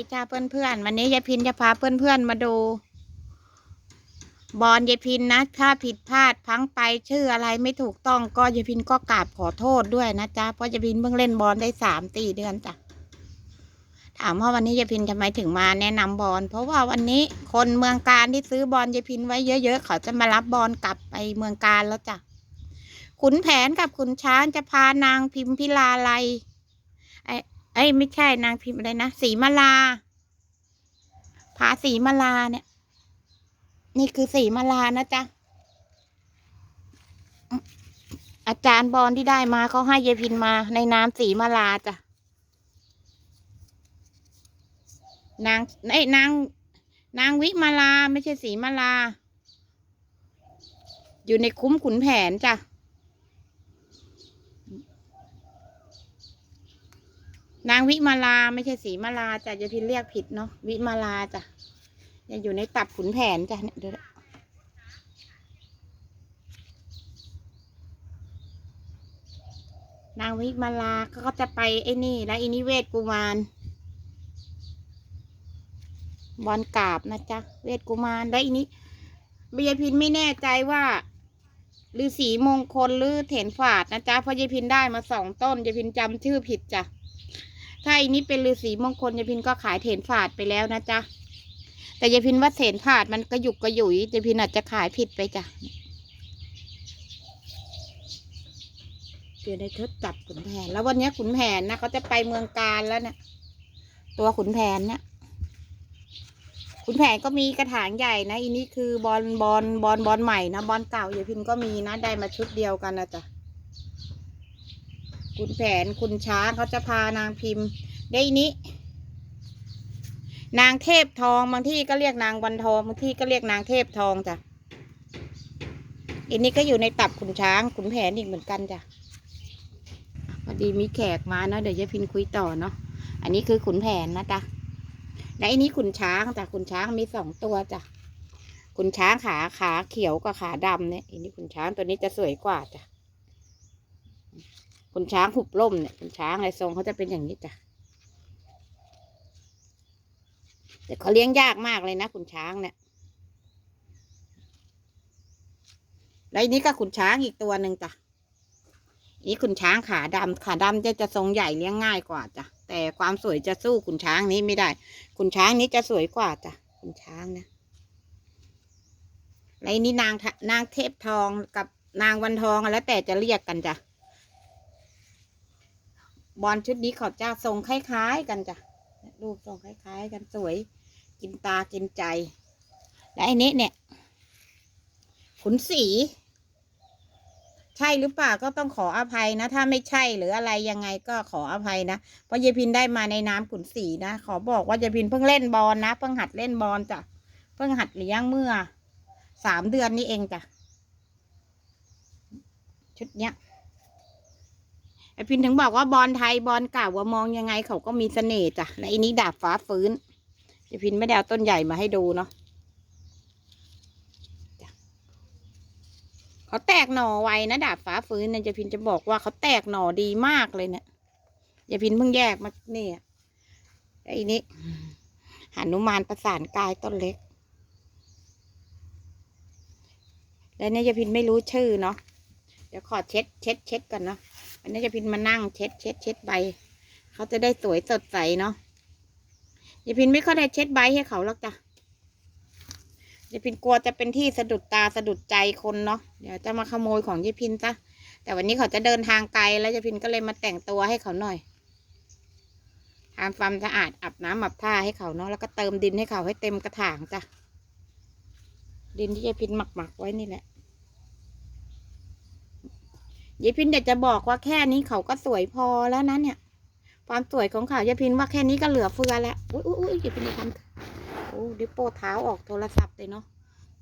ดีจ้าเพื่อนๆวันนี้ยายพินจะพาเพื่อนๆมาดู บอลยายพินนะ ถ้าผิดพลาดพังไปชื่ออะไรไม่ถูกต้องก็ยายพินก็กราบขอโทษด้วยนะจ๊ะเพราะยายพินเพิ่งเล่นบอลได้สามตีเดือนจ้ะถามว่าวันนี้ยายพินทำไมถึงมาแนะนำบอลเพราะว่าวันนี้คนเมืองการที่ซื้อบอลยายพินไว้เยอะๆเขาจะมารับบอลกลับไปเมืองการแล้วจ้ะขุนแผนกับขุนช้างจะพานางพิมพิลาไลย เอ้ยไม่ใช่นางพิมพ์อะไรนะสีมาลา ผาสีมาลาเนี่ย นี่คือสีมาลานะจ๊ะ อาจารย์บอลที่ได้มาเขาให้เยพินมาในนามสีมาลาจ้ะ นางไอ้นางนางวิมาลาไม่ใช่สีมาลา อยู่ในคุ้มขุนแผนจ้ะ นางวิมาลาไม่ใช่สีมาลาจ้ะจะพินเรียกผิดเนาะวิมาลาจ้ะยังอยู่ในตับขุนแผนจ้ะเนี่ยดูนะนางวิมาลาก็จะไปไอ้นี่แล้วอินิเวศกุมารบอลกาบนะจ๊ะเวทกุมารแล้วอินี้เบียพินไม่แน่ใจว่าหรือสีมงคลหรือเถนฝาดนะจ๊ะเพราะยายพินได้มาสองต้นยายพินจำชื่อผิดจ้ะ ถ้าอันนี้เป็นฤาษีมงคลยายพินก็ขายเถนฝาดไปแล้วนะจ๊ะ แต่ยายพินว่าเถนฝาดมันกระยุกกระยุยยายพินอาจจะขายผิดไปจ้ะเดี๋ยวในเทดจับขุนแผน แล้ววันนี้ขุนแผนนะเขาจะไปเมืองการแล้วเนี่ยตัวขุนแผนเนี่ยขุนแผนก็มีกระถางใหญ่นะอันนี้คือบอลบอลบอลบอลใหม่นะบอลเก่ายายพินก็มีนะได้มาชุดเดียวกันนะจ๊ะ คุณแผนคุณช้างเขาจะพานางพิมพ์ได้นี้ นางเทพทองบางที่ก็เรียกนางวันทองบางที่ก็เรียกนางเทพทองจ้ะอันนี้ก็อยู่ในตับขุนช้างขุนแผนอีกเหมือนกันจ้ะพอดีมีแขกมาเนาะเดี๋ยวยายพินคุยต่อเนาะอันนี้คือขุนแผนนะจ๊ะและอันนี้ขุนช้างจ้ะขุนช้างมีสองตัวจ้ะขุนช้างขาขาเขียวกับขาดำเนี่ยอันนี้ขุนช้างตัวนี้จะสวยกว่าจ้ะ คุณช้างหุบล่มเนี่ยคุณช้างอะไรทรงเขาจะเป็นอย่างนี้จ้ะแต่เขาเลี้ยงยากมากเลยนะคุณช้างเนี่ยแล้วอันนี้ก็ขุนช้างอีกตัวหนึ่งจ้ะนี่ขุนช้างขาดำขาดำจะจะทรงใหญ่เลี้ยงง่ายกว่าจ้ะ แต่ความสวยจะสู้ขุนช้างนี้ไม่ได้ ขุนช้างนี้จะสวยกว่าจ้ะขุนช้างนะแล้วนนี้นางนางเทพทองกับนางวันทองแล้วแต่จะเรียกกันจ้ะ บอลชุดนี้เขาจะทรงคล้ายๆกันจ้ะรูปทรงคล้ายๆ กันสวย กินตากินใจ และไอ้นี้เนี่ย ขุนสี ใช่หรือเปล่าก็ต้องขออภัยนะ ถ้าไม่ใช่หรืออะไรยังไงก็ขออภัยนะ เพราะยายพินได้มาในน้ำขุนสีนะ ขอบอกว่ายายพินเพิ่งเล่นบอลนะ เพิ่งหัดเล่นบอลจ้ะ เพิ่งหัดเลี้ยงเมื่อสามเดือนนี้เองจ้ะ ชุดเนี้ย ไอพินถึงบอกว่าบอลไทยบอลเก่าว่ามองยังไงเขาก็มีเสน่ห์จ้ะและอันนี้ดาบฟ้าฟื้นไอพินไม่ได้เอาต้นใหญ่มาให้ดูเนาะเขาแตกหน่อไวนะดาบฟ้าฟื้นเนี่ยยายพินจะบอกว่าเขาแตกหน่อดีมากเลยเนี่ยยาพินเพิ่งแยกมาเนี่ยไอ้นี้หานุมานประสานกายต้นเล็ก แล้วเนี่ยยาพินไม่รู้ชื่อเนาะ เดี๋ยวขอเช็ดเช็ดเช็ดก่อนเนาะ อันนี้จะพินมานั่งเช็ดเช็ดเช็ดใบ เขาจะได้สวยสดใสเนาะยายพินไม่ค่อยได้เช็ดใบให้เขาหรอกจ้ะยายพินกลัวจะเป็นที่สะดุดตาสะดุดใจคนเนาะเดี๋ยวจะมาขโมยของยายพินซะแต่วันนี้เขาจะเดินทางไกลแล้วยายพินก็เลยมาแต่งตัวให้เขาหน่อยทำความสะอาดอาบน้ำอาบท่าให้เขาเนาะแล้วก็เติมดินให้เขาให้เต็มกระถางจ้ะดินที่ยายพินหมักหมักไว้นี่แหละ ยายพินเด็กจะบอกว่าแค่นี้เขาก็สวยพอแล้วนะเนี่ย ความสวยของเขายายพินว่าแค่นี้ก็เหลือเฟือแล้วอุ้ยอุ้ยอุ้ยยายพินทำโอ้ดิโปเท้าออกโทรศัพท์เลยเนาะ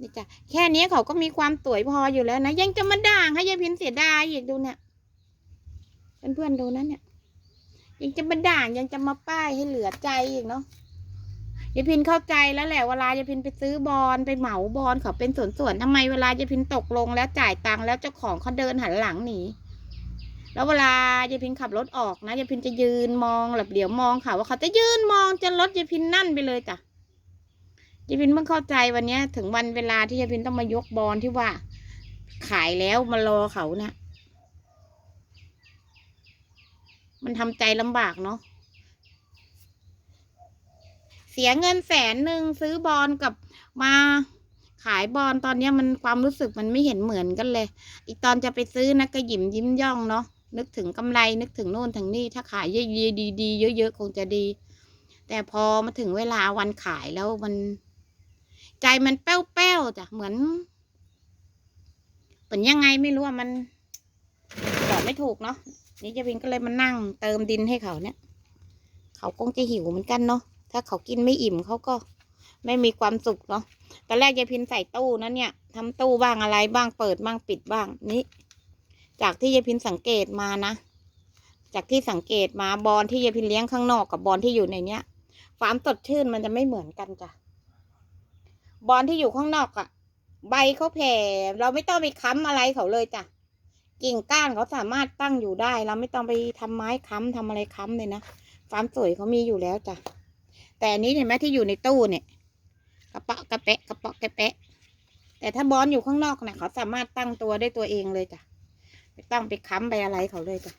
นี่จ้ะแค่นี้เขาก็มีความสวยพออยู่แล้วนะยังจะมาด่างให้ยายพินเสียดายอีกดูเนี่ยเพื่อนๆดูนะเนี่ยยังจะมาด่างยังจะมาป้ายให้เหลือใจอีกเนาะ ยายพินเข้าใจแล้วแหละเวลายายพินไปซื้อบอลไปเหมาบอลเขาเป็นส่วนๆทำไมเวลายายพินตกลงแล้วจ่ายตังค์แล้วเจ้าของเขาเดินหันหลังหนีแล้วเวลายายพินขับรถออกนะยายพินจะยืนมองแบบเดี๋ยวมองค่ะ ว่าเขาจะยืนมองจนรถยายพินนั่นไปเลยจ้ะยายพินเพิ่งเข้าใจวันเนี้ย ถึงวันเวลาที่ยายพินต้องมายกบอลที่ว่า ขายแล้วมารอเขานะี่ยมันทำใจลำบากเนาะ เสียเงินแสนหนึ่งซื้อบอลกับมาขายบอลตอนนี้มันความรู้สึกมันไม่เห็นเหมือนกันเลย อีกตอนจะไปซื้อนะก็หยิมยิ้มย่องเนาะนึกถึงกำไรนึกถึงโน่นถึงนี่ถ้าขายเยอะๆดีๆเยอะๆคงจะดี แต่พอมาถึงเวลาวันขายแล้วมัน ใจมันแป้วๆจ้ะเหมือนเหมือนยังไงไม่รู้อะมันบอกไม่ถูกเนาะนี่เจะพินก็เลยมานั่งเติมดินให้เขาเนี่ย เขาคงจะหิวเหมือนกันเนาะ ถ้าเขากินไม่อิ่มเขาก็ไม่มีความสุขเนาะตอนแรกยายพินใส่ตู้นั้นเนี่ยทำตู้บ้างอะไรบ้างเปิดบ้างปิดบ้างนี่จากที่ยายพินสังเกตมานะ จากที่สังเกตมาบอลที่ยายพินเลี้ยงข้างนอกกับบอลที่อยู่ในเนี้ยความสดชื่นมันจะไม่เหมือนกันจ้ะบอลที่อยู่ข้างนอกอะใบเขาแผ่ เราไม่ต้องไปค้ำอะไรเขาเลยจ้ะกิ่งก้านเขาสามารถตั้งอยู่ได้ เราไม่ต้องไปทำไม้ค้ำทำอะไรค้ำเลยนะความสวยเขามีอยู่แล้วจ้ะ แต่อันนี้เห็นไหมที่อยู่ในตู้เนี่ยกระเปาะกระแปะกระเปาะกระแปะ แต่ถ้าบอลอยู่ข้างนอกเนี่ยเขาสามารถตั้งตัวได้ตัวเองเลยจ้ะไม่ต้องไปค้ำไปอะไรเขาเลยจ้ะ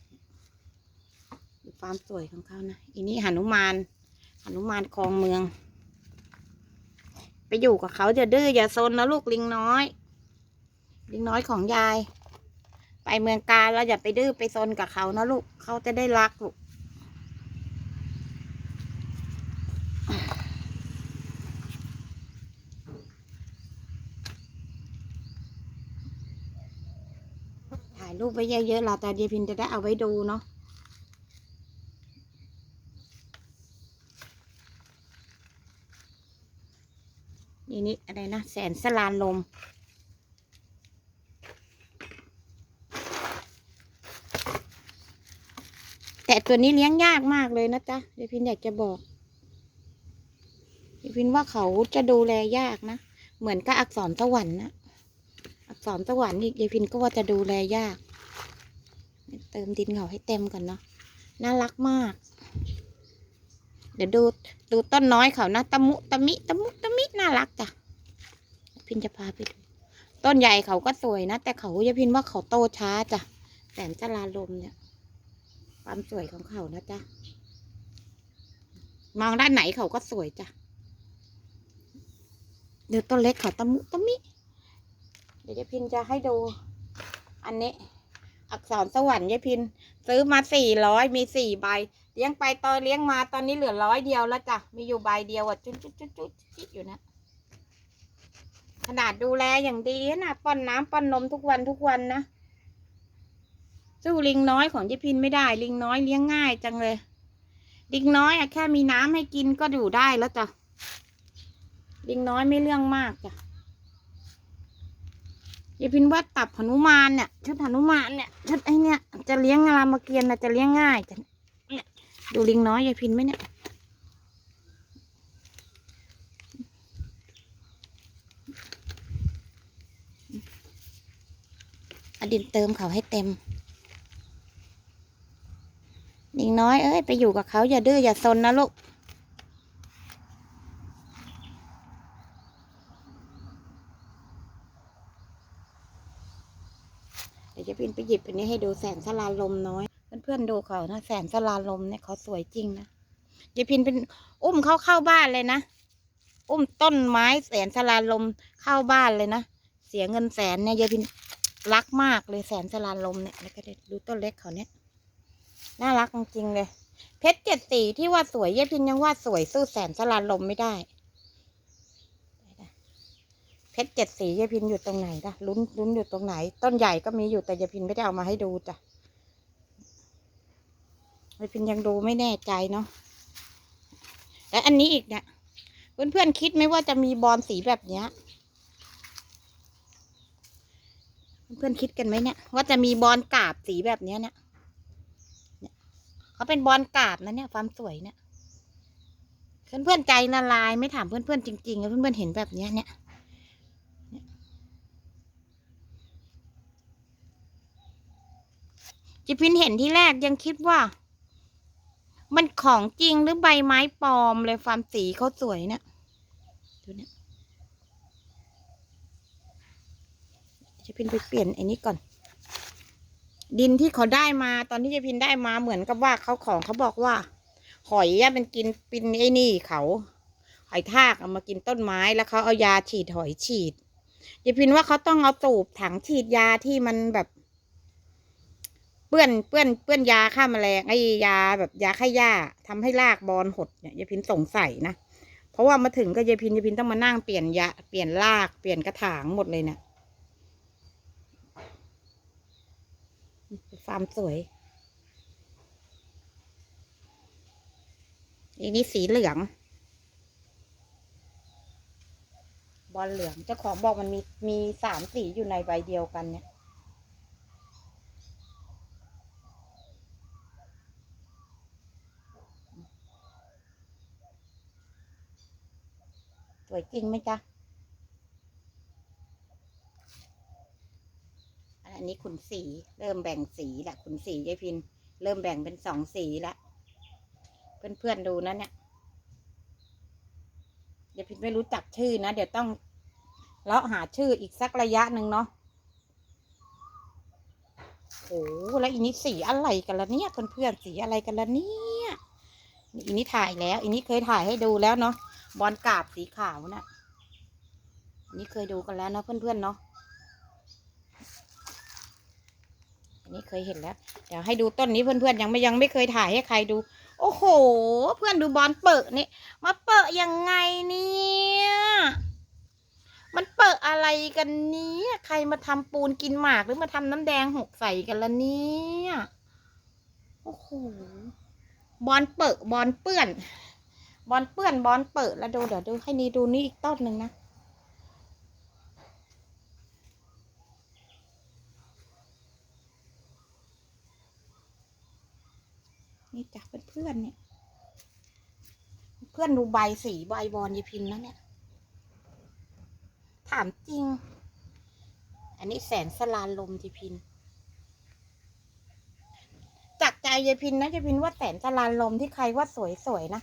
ดูความสวยของเขานะอีนี่หนุมานหนุมานคลองเมือง ไปอยู่กับเขาจะดื้ออย่าซนนะลูกลิงน้อย ลิงน้อยของยาย ไปเมืองกาญแล้วอย่าไปดื้อไปซนกับเขานะลูกเขาจะได้รักลูกายรูปไว้เยอะๆเราแต่เดียพินจะได้เอาไว้ดูเนาะนี่นี่อะไรนะ แสนสลานลม แต่ตัวนี้เลี้ยงยากมากเลยนะจ๊ะเดียพินอยากจะบอกเดียพินว่าเขาจะดูแลยากนะ เหมือนกับอักษรสวรรค์นะ สอักษรสวรรค์นี่ยายพินก็ว่าจะดูแลยาก เติมดินเขาให้เต็มก่อนเนาะน่ารักมาก เดี๋ยวดูดูต้นน้อยเขานะตะมุตะมิตะมุตะมิน่ารักจ้ะพินจะพาไปดูต้นใหญ่เขาก็สวยนะ แต่เขายายพินว่าเขาโตช้าจ้ะแสนจลาลมเนี่ยความสวยของเขานะจ๊ะมองด้านไหนเขาก็สวยจ้ะเดี๋ยวต้นเล็กเขาตะมุตะมิ เดี๋ยวยายพินจะให้ดู อันนี้ อักษรสวรรค์ยายพิน ซื้อมาสี่ร้อยมีสี่ใบ เลี้ยงไปตอนเลี้ยงมาตอนนี้เหลือร้อยเดียวแล้วจ้ะ มีอยู่ใบเดียวอะจุดจุดจุดจุดจุดอยู่นะ ขนาดดูแลอย่างดีนะป้อนน้ำป้อนนมทุกวันทุกวันนะสู้ลิงน้อยของยายพินไม่ได้ ลิงน้อยเลี้ยงง่ายจังเลย ลิงน้อยอะแค่มีน้ำให้กินก็อยู่ได้แล้วจ้ะลิงน้อยไม่เรื่องมากจ้ะ ยายพินว่าตับหนุมานเนี่ยชุดหนุมานเนี่ยชุดไอเนี่ยจะเลี้ยงรามเกียรตินะจะเลี้ยงง่ายจะเนี่ยดูลิงน้อยยายพินไหมเนี่ยอดินเติมเขาให้เต็ม ลิงน้อยเอ้ยไปอยู่กับเขาอย่าดื้ออย่าซนนะลูก เดี๋ ยิบอันนี้ให้ดูแสนสลาลมน้อย เพื่อนๆดูเขานะแสนสลาลมเนี่ยเขาสวยจริงนะยายพินเป็นอุ้มเขาเข้าบ้านเลยนะ อุ้มต้นไม้แสนสลาลมเข้าบ้านเลยนะ เสียเงินแสนเนี่ยยายพินรักมากเลยแสนสลาลมเนี่ยแล้วก็เดี๋ยวดูต้นเล็กเขาเนี่ยน่ารักจริงเลย เพชรเจ็ดสีที่ว่าสวยยายพินยังว่าสวยสู้แสนสลาลมไม่ได้ เพชรเจ็ดสียายพินอยู่ตรงไหนล่ะลุ้นลุ้นอยู่ตรงไหน ต้นใหญ่ก็มีอยู่แต่ยายพินไม่ได้เอามาให้ดูจ้ะยายพินยังดูไม่แน่ใจเนาะและอันนี้อีกเนี่ยเพื่อนเพื่อนคิดไหมว่าจะมีบอลสีแบบเนี้ย เพื่อนคิดกันไหมเนี่ย ว่าจะมีบอลกาบสีแบบเนี้ยเนี่ยเนี่ยเขาเป็นบอลกาบนะเนี่ยความสวยเนี่ยเพื่อนเพื่อนใจละลายไม่ถามเพื่อนเพื่อนจริงๆแล้วเพื่อนเพื่อนเห็นแบบเนี้ยเนี่ย จิพินเห็นที่แรกยังคิดว่า มันของจริงหรือใบไม้ปลอมเลยความสีเขาสวยเนะดูเนี่ยจิพินไปเปลี่ยนไอ้นี้ก่อน ดินที่เขาได้มา ตอนที่จิพินได้มาเหมือนกับว่าเขาของเขาบอกว่า หอยอะมันกินปินไอ้นี่เขาหอยทากเอามากินต้นไม้แล้วเขาเอายาฉีดหอยฉีดยายพินว่าเขาต้องเอาตูบถังฉีดยาที่มันแบบ ปื้อนเปื้อนเปื้อนยาฆ่าแมลงไอ้ยาแบบยาฆ่าหญ้าทำให้รากบอลหดเนี่ยยายพินสงสัยนะเพราะว่ามาถึงก็ยายพินยายพินต้องมานั่งเปลี่ยนยาเปลี่ยนรากเปลี่ยนกระถางหมดเลยเนี่ยฟาร์มสวยอันนี้สีเหลือง บอลเหลืองเจ้าของบอกมันมีมีสามสีอยู่ในใบเดียวกันเนี่ย วยจริงไหมจ๊ะ อันนี้ขุนสีเริ่มแบ่งสีละขุนสียายพิน เริ่มแบ่งเป็นสองสีล้วเพื่อนๆดูนะเนี่ยเดี๋ยพินไม่รู้จักชื่อนะ เดี๋ยวต้องเลาะหาชื่ออีกสักระยะหนึ่งเนาะโอ้แล้วอีนี้สีอะไรกันละเนี่ยเพื่อนๆสีอะไรกันละเนี่ยอีนี้ถ่ายแล้วอีนี้เคยถ่ายให้ดูแล้วเนาะ บอลกาบสีขาวนะ่ะอันนี้เคยดูกันแล้วเนาะเพื่อนๆเนาะอันนี้เคยเห็นแล้ว เดี๋ยวให้ดูต้นนี้เพื่อนๆยังไม่ยังไม่เคยถ่ายให้ใครดู โอ้โห เพื่อนดูบอลเปิดนี่มาเปิดยังไงเนี่ยมันเปิดอะไรกันเนี้ยใครมาทำปูนกินหมากหรือมาทำน้ำแดงหกใส่กันละเนี่ยโอ้โหบอลเปิดบอลเปื้อน บอลเปื้อนบอลเปิดแล้วดูเดี๋ยวดูให้นี่ดูนี่อีกต้นหนึ่งนะ นี่จ้ะเพื่อนๆเนี่ย เพื่อนดูใบสีใบบอลยายพินแล้วเนี่ย ถามจริง อันนี้แสนสลานลมยายพินจากใจยายพินนะยายพินว่าแสนสลานลมที่ใครว่าสวยๆนะ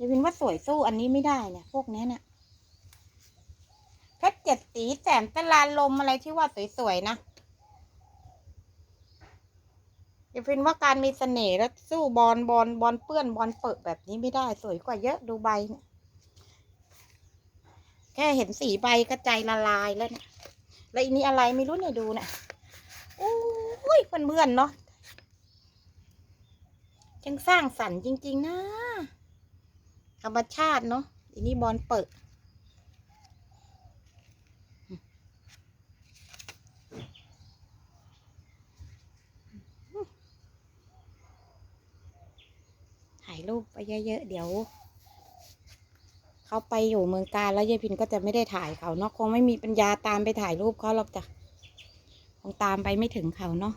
ยายพินว่าสวยสู้อันนี้ไม่ได้เนี่ยพวกนี้เนี่ยเพชรเจ็ดสีแสนสลานลมอะไรที่ว่าสวยๆนะยายพินว่าการมีเสน่ห์แล้วสู้บอลบอลบอลเปื้อนบอลเปิดแบบนี้ไม่ได้สวยกว่าเยอะดูใบเนี่ยแค่เห็นสีใบก็ใจละลายแล้วเนี่ยแล้วอีนี้อะไรไม่รู้เนี่ยดูเนี่ยโอ้ยเพื่อนๆเนาะจังสร้างสรรค์จริง ๆ นะ ธรรมชาติเนาะอีนี้บอลเปิดถ่ายรูปไปเยอะๆ เดี๋ยว เขาไปอยู่เมืองการแล้วยายพินก็จะไม่ได้ถ่ายเขาเนาะคงไม่มีปัญญาตามไปถ่ายรูปเขาหรอกจ้ะ คงตามไปไม่ถึงเขาเนาะ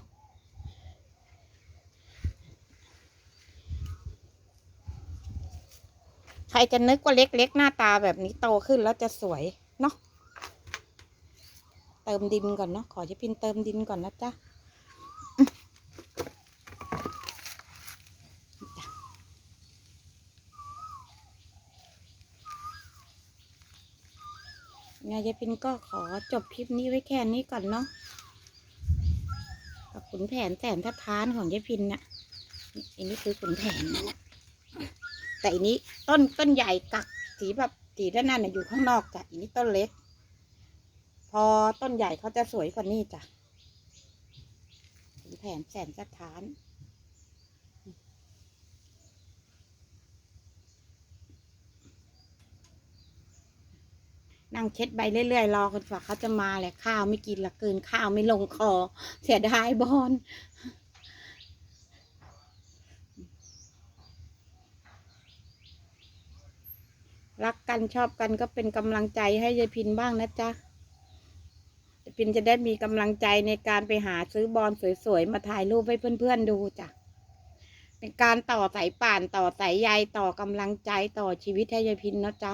ใครจะนึกว่าเล็กๆ หน้าตาแบบนี้โตขึ้นแล้วจะสวยเนาะเติมดินก่อนเนาะขอยายพินเติมดินก่อนนะจ๊ะไงยายพินก็ขอจบคลิปนี้ไว้แค่นี้ก่อนเนาะกับขุนแผนแสนทัดทานของยายพินนะ่ะอันนี้คือขุนแผนนะ แต่อันนี้ต้นต้นใหญ่กักสีแบบสีด้านหน้าเนี่ยอยู่ข้างนอกจ้ะอันนี้ต้นเล็ก พอต้นใหญ่เขาจะสวยกว่านี้จ้ะแผนแสนทัดทานนั่งเช็ดใบเรื่อยๆรอคนฝากเขาจะมาแหละข้าวไม่กินละเกินข้าวไม่ลงคอ เสียดายบอล รักกันชอบกันก็เป็นกำลังใจให้ยายพินบ้างนะจ๊ะยายพินจะได้มีกำลังใจในการไปหาซื้อบอลสวยๆมาถ่ายรูปให้เพื่อนๆดูจ้ะเป็นการต่อสายป่านต่อสายใยต่อกำลังใจต่อชีวิตให้ยายพินนะจ๊ะ